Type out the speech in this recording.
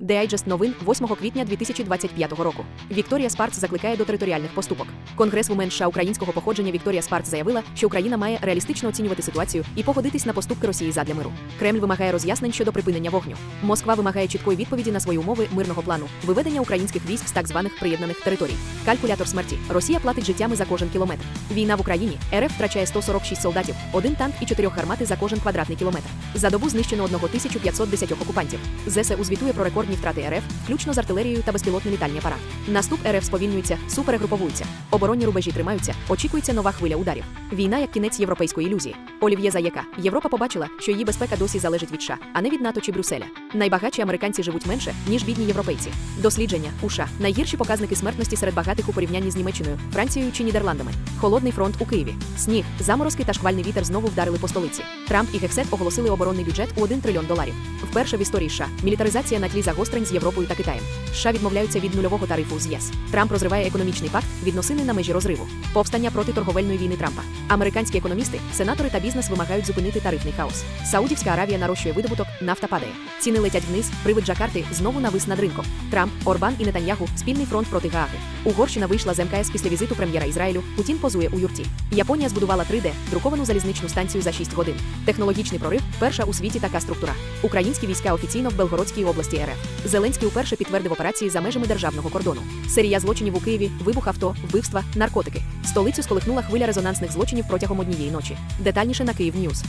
Дайджест новин 8 квітня 2025 року. Вікторія Спарц закликає до територіальних поступок. Конгрес США українського походження Вікторія Спарц заявила, що Україна має реалістично оцінювати ситуацію і погодитись на поступки Росії задля миру. Кремль вимагає роз'яснень щодо припинення вогню. Москва вимагає чіткої відповіді на свої умови мирного плану, виведення українських військ з так званих приєднаних територій. Калькулятор смерті. Росія платить життями за кожен кілометр. Війна в Україні. РФ втрачає 146 солдатів, один танк і чотирьох гармати за кожен квадратний кілометр. За добу знищено 1510 окупантів. ЗСУ звітує про рекордні втрати РФ, включно з артилерією та безпілотний літальний апарат. Наступ РФ сповільнюється, суперегруповуються. Оборонні рубежі тримаються. Очікується нова хвиля ударів. Війна як кінець європейської ілюзії. Олів'є Заєка. Європа побачила, що її безпека досі залежить від США, а не від НАТО чи Брюсселя. Найбагатші американці живуть менше, ніж бідні європейці. Дослідження у США. Найгірші показники смертності серед багатих у порівнянні з Німеччиною, Францією чи Нідерландами. Холодний фронт у Києві. Сніг, заморозки та шквальний вітер знову вдарили по столиці. Трамп і Гексет оголосили оборонний бюджет у 1 трильйон доларів. Вперше в історії США мілітаризація на тлі загострень з Європою та Китаєм. США відмовляються від нульового тарифу з ЄС. Трамп розриває економічний пакт, відносини на межі розриву. Повстання проти торговельної війни Трампа. Американські економісти, сенатори та бізнес вимагають зупинити тарифний хаос. Саудівська Аравія нарощує видобуток, нафта падає. Ціни летять вниз, привид Джакарти знову навис над ринком. Трамп, Орбан і Нетаньягу спільний фронт проти Гааги. Угорщина вийшла з МКС після візиту прем'єра Ізраїлю. Путін позує у юрті. Японія збудувала 3D, друковану залізничну станцію за 6 годин. Технологічний прорив перша у світі така структура. Українські війська офіційно в Белгородській області РФ. Зеленський уперше підтвердив операції за межами державного кордону. Серія злочинів у Києві, вибух авто, вбивства, наркотики. Столицю сколихнула хвиля резонансних злочинів протягом однієї ночі. Детальніше на Київ Ньюз.